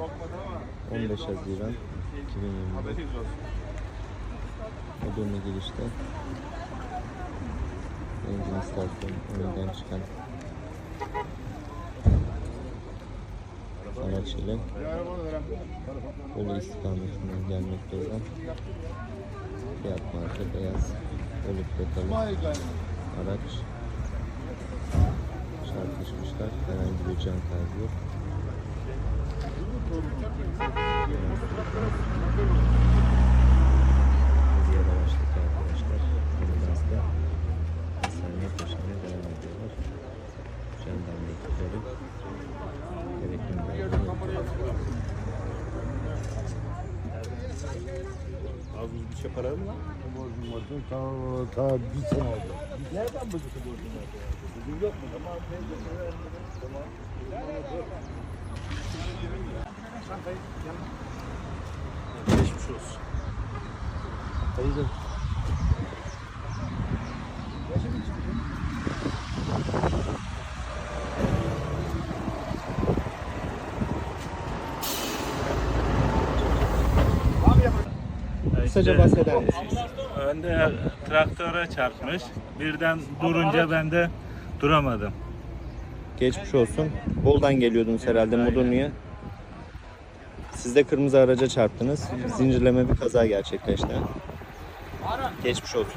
15 Haziran 2020 Edirne girişte Benzin istasyonu önünden çıkan araç ile Bolu istikametinden gelmekte olan Fiyat marka beyaz Bolu plakalı araç çarpışmışlar. Herhangi bir can kaybı yok. Bir şey para mı? Borcum vardı. Ta, ta bir sene oldu. Nereden buldu borcun var? Bugün yok mu? Tamam. Tamam. Geçmiş olsun. Teyze. Kısaca bahseder misiniz? Önde traktöre çarpmış. Birden durunca ben de duramadım. Geçmiş olsun. Boldan geliyordunuz herhalde Mudurnu'ya. Siz de kırmızı araca çarptınız. Zincirleme bir kaza gerçekleşti. Geçmiş olsun.